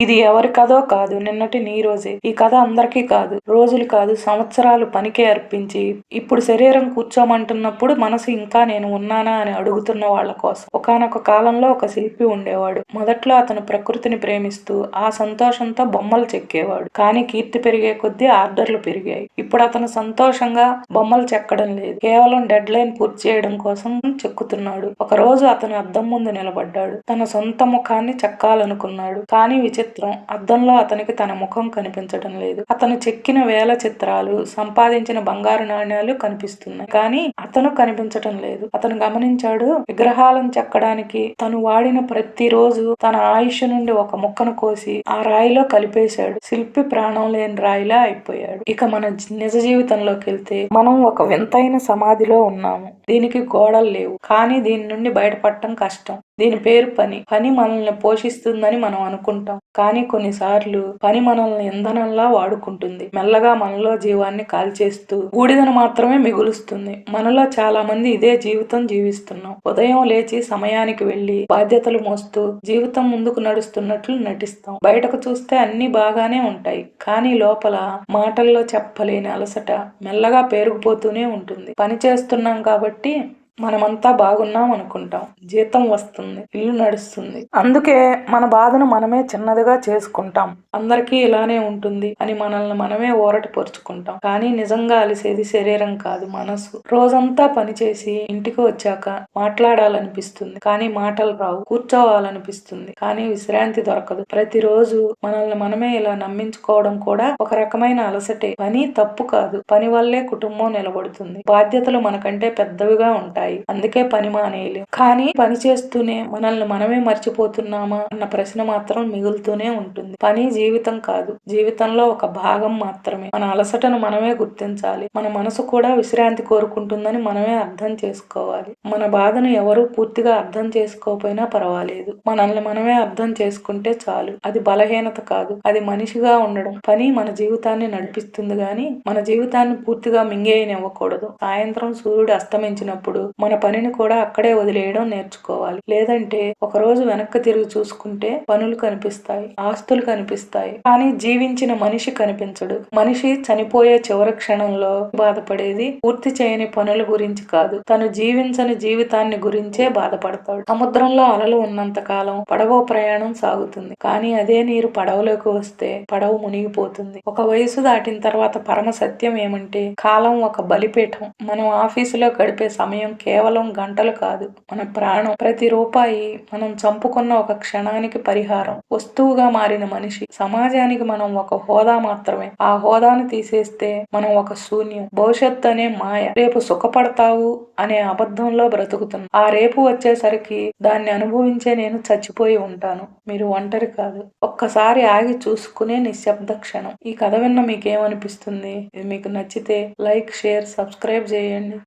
ఇది ఎవరి కథో కాదు నిన్నటి నీ రోజే. ఈ కథ అందరికీ కాదు రోజులు కాదు సంవత్సరాలు పనికే అర్పించి ఇప్పుడు శరీరం కూర్చోమంటున్నప్పుడు మనసు ఇంకా నేను ఉన్నానా అని అడుగుతున్న వాళ్ళ కోసం. ఒకనొక కాలంలో ఒక శిల్పి ఉండేవాడు. మొదట్లో అతను ప్రకృతిని ప్రేమిస్తూ ఆ సంతోషంతో బొమ్మలు చెక్కేవాడు. కానీ కీర్తి పెరిగే కొద్దీ ఆర్డర్లు పెరిగాయి. ఇప్పుడు అతను సంతోషంగా బొమ్మలు చెక్కడం లేదు. కేవలం డెడ్ లైన్ పూర్తి చేయడం కోసం చెక్కుతున్నాడు. ఒక రోజు అతను అద్దం ముందు నిలబడ్డాడు. తన సొంత ముఖాన్ని చెక్కాలనుకున్నాడు. కానీ విచిత్ర చిత్రం. అద్దంలో అతనికి తన ముఖం కనిపించడం లేదు. అతను చెక్కిన వేల చిత్రాలు సంపాదించిన బంగారు నాణ్యాలు కనిపిస్తున్నాయి. కానీ అతను కనిపించటం లేదు. అతను గమనించాడు విగ్రహాలను చెక్కడానికి తను వాడిన ప్రతిరోజు తన ఆయుష్ నుండి ఒక ముక్కను కోసి ఆ రాయిలో కలిపేశాడు. శిల్పి ప్రాణం లేని రాయిలా అయిపోయాడు. ఇక మన నిజ జీవితంలోకి వెళ్తే మనం ఒక వింతైన సమాధిలో ఉన్నాము. దీనికి గోడలు లేవు. కానీ దీని నుండి బయటపడటం కష్టం. దీని పేరు పని. పని మనల్ని పోషిస్తుందని మనం అనుకుంటాం. కానీ కొన్నిసార్లు పని మనల్ని ఇంధనంలా వాడుకుంటుంది. మెల్లగా మనలో జీవాన్ని కాల్చేస్తూ బూడిదను మాత్రమే మిగులుస్తుంది. మనలో చాలా మంది ఇదే జీవితం జీవిస్తున్నాం. ఉదయం లేచి సమయానికి వెళ్ళి బాధ్యతలు మోస్తూ జీవితం ముందుకు నడుస్తున్నట్లు నటిస్తాం. బయటకు చూస్తే అన్ని బాగానే ఉంటాయి. కానీ లోపల మాటల్లో చెప్పలేని అలసట మెల్లగా పేరుకుపోతూనే ఉంటుంది. పని చేస్తున్నాం కాబట్టి మనమంతా బాగున్నాం అనుకుంటాం. జీతం వస్తుంది ఇల్లు నడుస్తుంది. అందుకే మన బాధను మనమే చిన్నదిగా చేసుకుంటాం. అందరికీ ఇలానే ఉంటుంది అని మనల్ని మనమే ఊరట పరుచుకుంటాం కానీ నిజంగా అలిసేది శరీరం కాదు మనసు రోజంతా పనిచేసి ఇంటికి వచ్చాక మాట్లాడాలనిపిస్తుంది. కానీ మాటలు రావు కూర్చోవాలనిపిస్తుంది. కానీ విశ్రాంతి దొరకదు. ప్రతిరోజు మనల్ని మనమే ఇలా నమ్మించుకోవడం కూడా ఒక రకమైన అలసటే. పని తప్పు కాదు. పని వల్లే కుటుంబం నిలబడుతుంది. బాధ్యతలు మనకంటే పెద్దవిగా ఉంటాయి. ఉంటాయి. అందుకే పని మానేయలేం. కానీ పని చేస్తూనే మనల్ని మనమే మర్చిపోతున్నామా అన్న ప్రశ్న మాత్రం మిగులుతూనే ఉంటుంది. పని జీవితం కాదు. జీవితంలో ఒక భాగం మాత్రమే. మన అలసటను మనమే గుర్తించాలి. మన మనసు కూడా విశ్రాంతి కోరుకుంటుందని మనమే అర్థం చేసుకోవాలి. మన బాధను ఎవరు పూర్తిగా అర్థం చేసుకోకపోయినా పర్వాలేదు. మనల్ని మనమే అర్థం చేసుకుంటే చాలు. అది బలహీనత కాదు. అది మనిషిగా ఉండడం. పని మన జీవితాన్ని నడిపిస్తుంది గాని మన జీవితాన్ని పూర్తిగా మింగేయనివ్వకూడదు. సాయంత్రం సూర్యుడు అస్తమించినప్పుడు మన పనిని కూడా అక్కడే వదిలేయడం నేర్చుకోవాలి. లేదంటే ఒక రోజు వెనక్కి తిరిగి చూసుకుంటే పనులు కనిపిస్తాయి ఆస్తులు కనిపిస్తాయి. కానీ జీవించిన మనిషి కనిపించడు. మనిషి చనిపోయే చివరి క్షణంలో బాధపడేది పూర్తి చేయని పనుల గురించి కాదు. తను జీవించని జీవితాన్ని గురించే బాధపడతాడు. సముద్రంలో అలలు ఉన్నంత కాలం పడవ ప్రయాణం సాగుతుంది. కానీ అదే నీరు పడవలోకి వస్తే పడవ మునిగిపోతుంది. ఒక వయసు దాటిన తర్వాత పరమ సత్యం ఏమంటే కాలం ఒక బలిపీఠం. మనం ఆఫీసులో గడిపే సమయం కేవలం గంటలు కాదు మన ప్రాణం. ప్రతి రూపాయి మనం చంపుకున్న ఒక క్షణానికి పరిహారం. వస్తువుగా మారిన మనిషి సమాజానికి మనం ఒక హోదా మాత్రమే. ఆ హోదాను తీసేస్తే మనం ఒక శూన్యం. భవిష్యత్తు అనే మాయ. రేపు సుఖపడతావు అనే అబద్ధంలో బ్రతుకుతున్నాం. ఆ రేపు వచ్చేసరికి దాన్ని అనుభవించే నేను చచ్చిపోయి ఉంటాను. మీరు ఒంటరి కాదు. ఒక్కసారి ఆగి చూసుకునే నిశ్శబ్ద క్షణం. ఈ కథ విన్న మీకేమనిపిస్తుంది? ఇది మీకు నచ్చితే లైక్ షేర్ సబ్స్క్రైబ్ చేయండి.